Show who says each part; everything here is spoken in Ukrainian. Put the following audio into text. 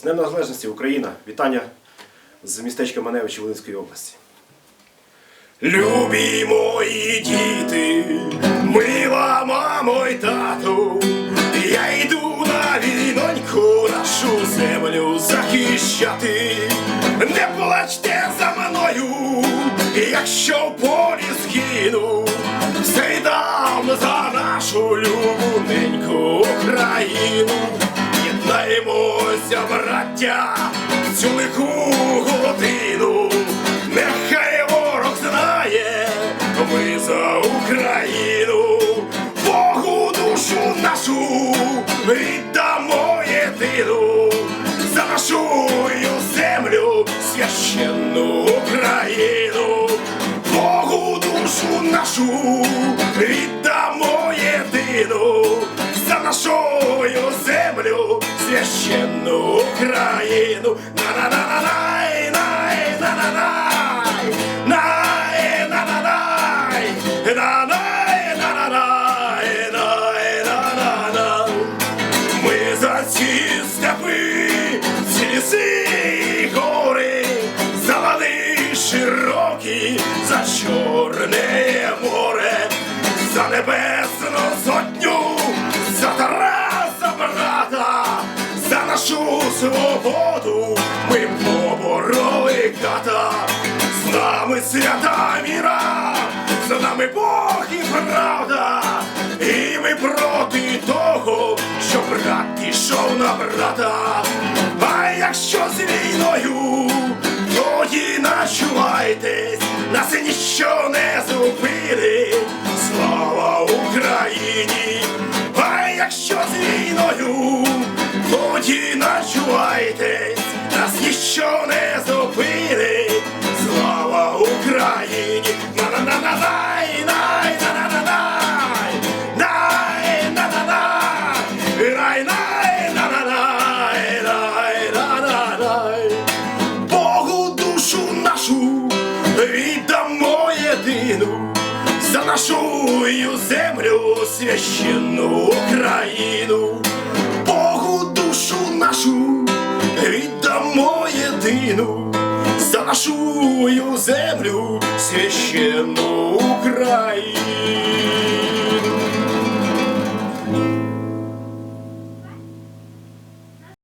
Speaker 1: З Днем Незалежності Україна. Вітання з містечка Маневичі Волинської області. Любі мої діти, мила мамо й тату, я йду на війноньку нашу землю захищати. Не плачте за мною, якщо в полі згину, все йдам за нашу любуненьку Україну. Єднаємося, браття, в цю лиху годину. Нехай ворог знає, ми за Україну, Богу душу нашу віддамо єдину, за нашу землю священну Україну, Богу душу нашу віддамо єдину, за нашу землю священну Україну. На-на-на-на-най, най, на-на-най, най, на-на-най, на-най, на-на-най, най, на-на-най. Ми за ці степи, ці за лани широкі, за чорне море, за небесну свободу ми побороли ката, з нами свята міра, з нами Бог і правда, і ми проти того, що брат пішов на брата. А якщо з війною, тоді начувайтесь, нас ніщо не зупинить. Слава Україні! А якщо з війною, тоді начувайтесь, нас ніщо не зупинить. Слава Україні! На-на-на-на-най, най, на-на-на-най, най, на-на-най, най, най, на-на-най, най, на-на-най. Богу душу нашу віддамо єдину за нашу землю священну Україну. Нашу землю священну Україну.